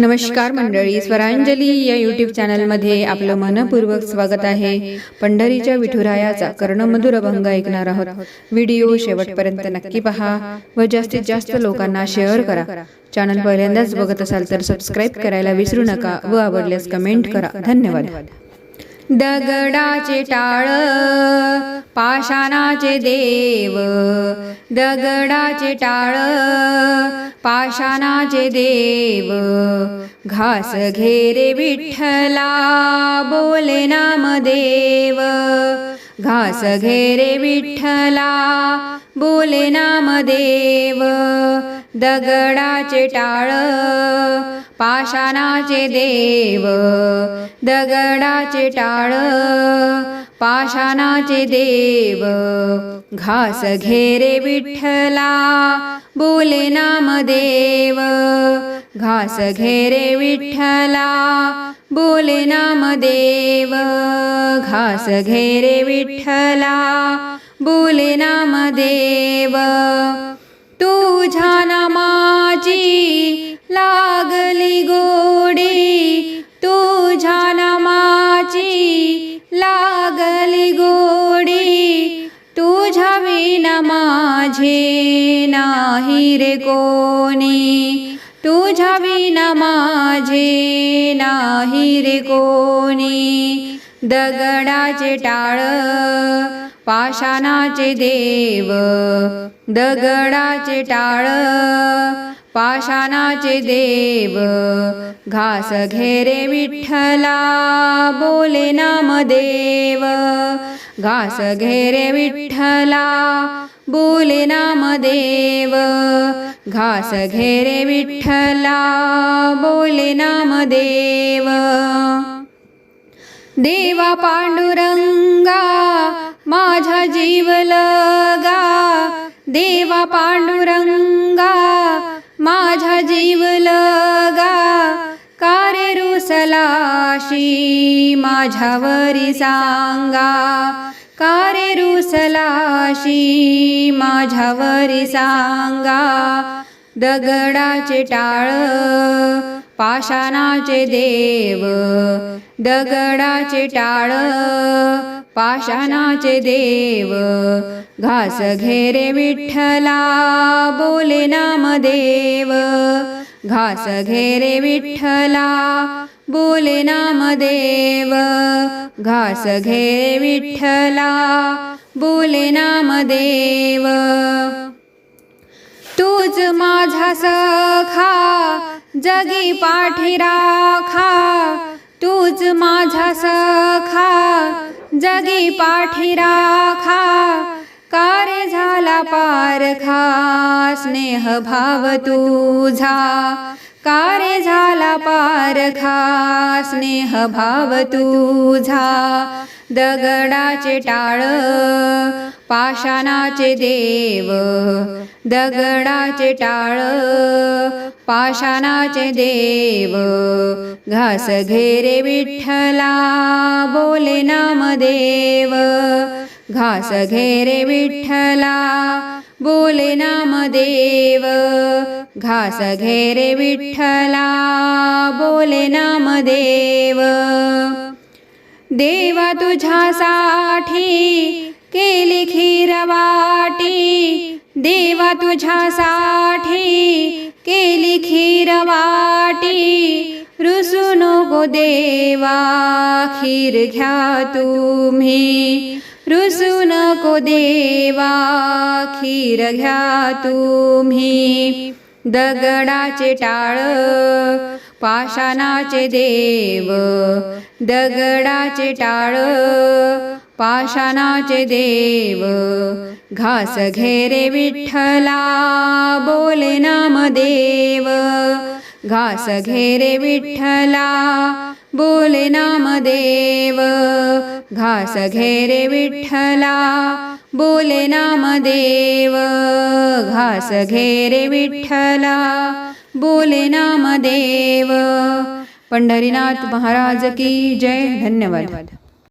नमस्कार मंडळी स्वरांजली या यूट्यूब चॅनलमध्ये आपलं मनपूर्वक स्वागत आहे. पंढरीच्या विठुरायाचा कर्णमधुर अभंग ऐकणार आहोत. व्हिडिओ शेवटपर्यंत नक्की पहा. व जास्तीत जास्त लोकांना शेअर करा. चॅनल पहिल्यांदाच बघत असाल तर सबस्क्राईब करायला विसरू नका. व आवडल्यास कमेंट करा. धन्यवाद. दगडाचे टाळ पाषाणाचे देव. दगडाचे टाळ पाषाणाचे देव घास घेरे विठ्ठला बोले नामदेव. घास घेरे विठ्ठला बोले नामदेव. दगडाचे टाळ पाषाणाचे देव. दगडाचे टाळ पाषाणाचे देव घास घेरे विठ्ठला बोले नामदेव. घास घेरे विठ्ठला बोले नामदेव. घास घेरे विठ्ठला बोले नामदेव. तुझ्या नामाची ला माझे नाही रे कोणी. तुझ्या विना माझे नाही रे कोणी. दगडाचे टाळ पाषाणाचे देव दगडाचे टाळ पाषाणाचे देव. घास घेरे विठ्ठला बोले नामदेव. घास घेरे विठ्ठला बोले नामदेव. घास घेरे विठ्ठला बोले नामदेव. देवा पांडुरंगा माझा जीव लगा. देवा पांडुरंगा माझा जीव लगा. कारे रुसलाशी माझ्यावरी सांगा. कारे रुसलाशी माझ्यावरी सांगा दगडाचे टाळ पाषाणाचे देव दगडाचे टाळ पाषाणाचे देव घास घेरे विठ्ठला बोले नामदेव घास घेरे विठ्ठला बोले नामदेव घास घे विठ्ठला बोले नामदेव. तूच माझा सखा जगी पाठी राखा. तूच माझा सखा जगी पाठी राखा. कार्य झाला पारखा स्नेह भाव तुझा. कारे झाला पारखा स्नेह भाव तुझा. दगडाचे टाळ पाषाणाचे देव. दगडाचे टाळ पाषाणाचे देव. घास घेरे विठ्ठला बोले नामदेव. घास घेरे विठ्ठला बोले नामदेव. घास घेरे विठ्ठला बोले नामदेव. देवा तुझ्यासाठी केली खीर वाटी. देवा तुझ्यासाठी केली खीर वाटी. रुसू नको देवा खीर घ्या तुम्ही. रुसू नको देवा खीर घ्या तुम्ही. दगडाचे टाळ पाषाणाचे देव. दगडाचे टाळ पाषाणाचे देव. घास घेरे विठ्ठला बोले नामदेव घास घेरे विठ्ठला बोले नामदेव घास घेरे विठ्ठला बोले नामदेव. घास घेरे विठ्ठला बोले नामदेव. पंढरीनाथ महाराज की जय. धन्यवाद.